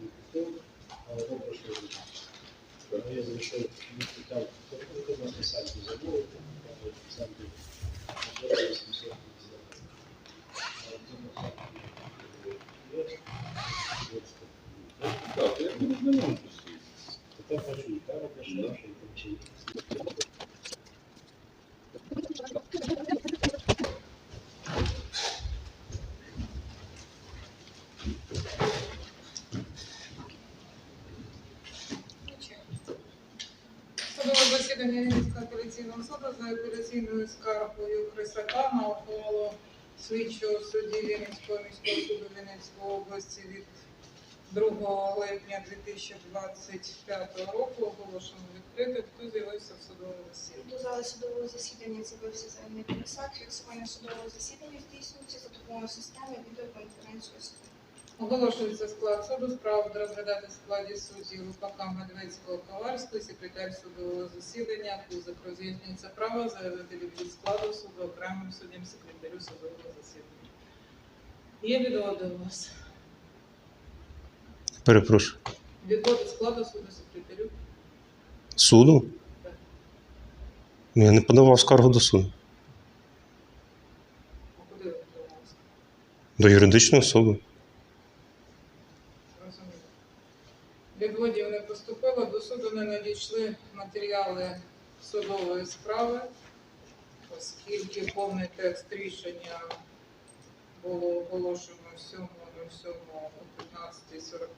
не купив, але що я Тому я зайшов і питав, хто нас на сайті забув, в центрі 850. А в цьому сайті є. Так, я буду знайомий постійно. Тепер бачу і пішла, Да. що і там засідання апеляційного суду за апеляційною скаргою Крисака на ухвалу слідчого судді Вінницького міського суду Вінницької області від 2 липня 2025 року оголошено відкритим. Хто з'явився в судовому засіданні? До зали судового засідання з'явився заявник Крисак. Фіксування судового засідання здійснюється за допомогою системи відеоконференції суду. Оголошується склад суду. Справу буде розглядати в складі судді Лупака Медведського Коварського, секретар судового засідання, Кузик роз'яснюється право заявителів від складу суду окремим суддям секретарю судового засідання. Є відводи у вас? Перепрошую. Відводи складу суду секретарю? Суду? Так. Я не подавав скаргу до суду. А куди ви подавалися? До юридичної особи. Відводів не поступило, до суду не надійшли матеріали судової справи, оскільки повний текст рішення було оголошено 7.07 о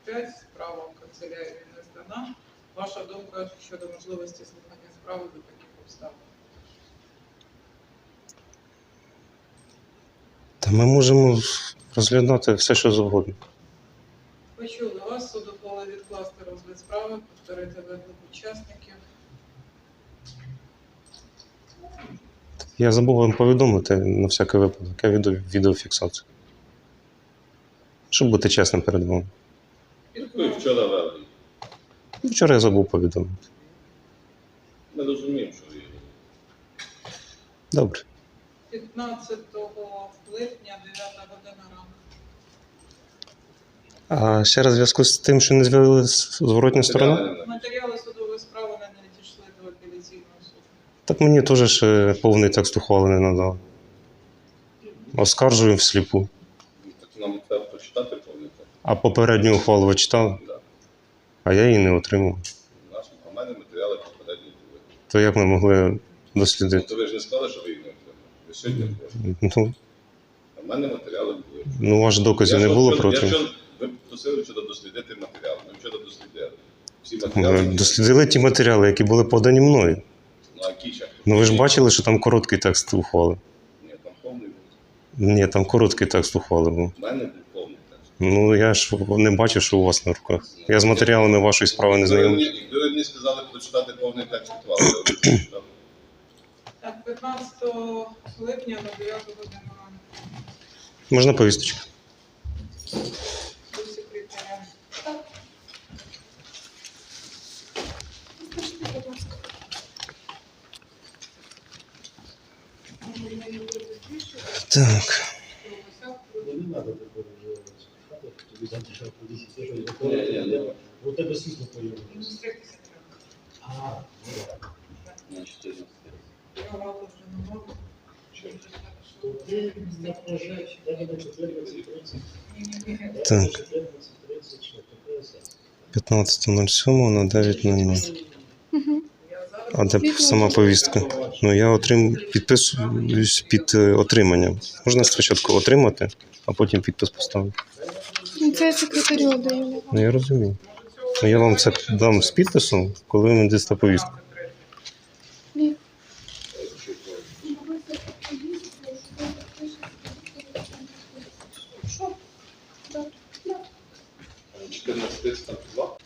15.45, справа в канцелярії не здана. Ваша думка щодо можливості слухання справи до таких обставин? Та ми можемо розглядати все, що завгодно. Почули вас, суд ухвалив відкласти розгляд справи, повторити виклик учасників. Я забув вам повідомити на всякий випадок. Я веду відеофіксацію. Щоб бути чесним перед вами. Ви вчора вели. Ну, Вчора я забув повідомити. Ми розуміємо, що ви. Добре. 15 липня, 9 година ранку. А ще раз в зв'язку з тим, що не з'явилася зворотня сторона. Матеріали Матеріали судової справи не надійшли до апеляційного суду. Так мені теж ще повний текст ухвали не надали. Оскаржую всліпу. Так нам треба прочитати повний текст. А попередню ухвалу ви читали, Да. а я її не отримав. Нас у мене матеріали попередні були. То як ми могли Ну, дослідити? то ви ж не сказали, що ви їх не отримали. Ви сьогодні отримали. Ну, А в мене матеріали були. ну ваш доказів Я не ж було проти. Я ви просили вчора дослідити матеріали. Ми вчора дослідили. Всі матеріали. є. дослідили ті матеріали, які були подані мною. Ну, а які ще? Ну ви ж бачили, що там короткий текст ухвали. Ні, там повний був. Ні, там короткий текст ухвали був. У мене був повний текст. Ну я ж не бачив, що у вас на руках. Я з матеріалами вашої справи не Якби ви знайомий. мені- Якби ви мені сказали прочитати повний текст ухвали, я б прочитав. Так, 15 липня на 9 годину ранку. Можна повісточку? тебе світло появилося. Зустрітися треба. А, ну так. На 14. Я багато вже не можу. То ти не прожив, дай до 14, 30. Ні-ні-ні. Так. 14, 30, що таке сенс. 15.07 на 9.00. Я А де сама повістка? Ну я отрим... підписуюсь під е, отриманням. Можна спочатку отримати, а потім підпис поставити. Ну, Це секретарю даю. Ну я розумію. Ну я вам це дам з підписом, коли ви мені дасте повістку. Ні. Що? 14 став 2.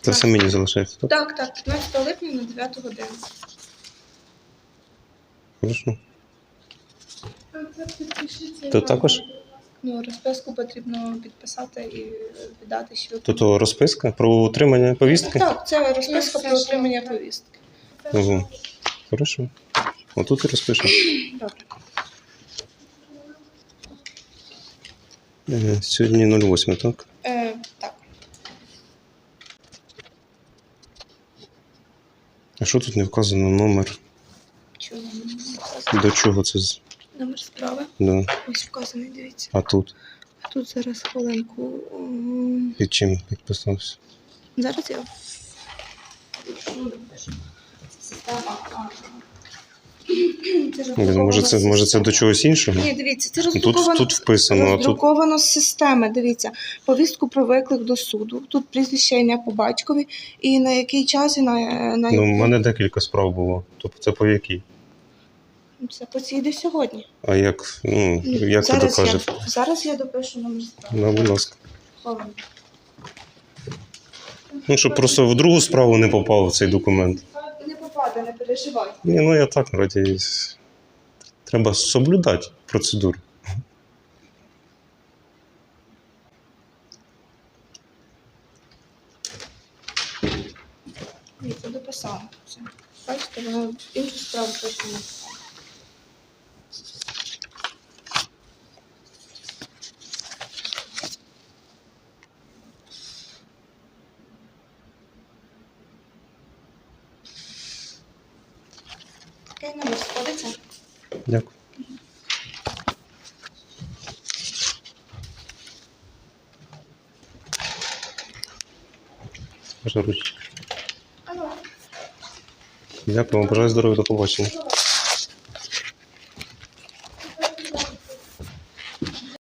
Це все мені залишається, так? Так, так, 15 липня на 9 годину. Хорошо. То також? Ну, розписку потрібно підписати і віддати ще. Тут розписка про отримання повістки. Так, це розписка про отримання повістки. Угу. Хорошо. Отут і розпишемо. Добре. Е, Сьогодні 08. Е, так. А що тут не вказано номер? Чого? До чого це? з- Номер справи. Да. Ось вказаний, дивіться. А тут А тут зараз хвилинку. М, під чим підписався? Зараз я. в- система. а, Блін, Може це, може це до чогось іншого? Ні, дивіться, це Тут, роздруковано. тут вписано, а тут Роздруковано з системи. Дивіться, повістку про виклик до суду. Тут прізвище ім'я по батькові і на який час і на, на ну, в мене декілька справ було. Тобто це по якій? це поційде сьогодні. А як, ну, як ви зараз, докажете? я, зараз я допишу номер справи. Ну, будь ласка. Хвилинку. Ну, щоб просто в другу справу не попав цей документ. Не не переживай. Ні, ну я так, вроді, треба соблюдати процедуру. Ні, це дописала. Бачите, вона іншу справу точно не номер сходиться. Дякую. Можна ручку. Дякую вам, бажаю здоров'я, до побачення.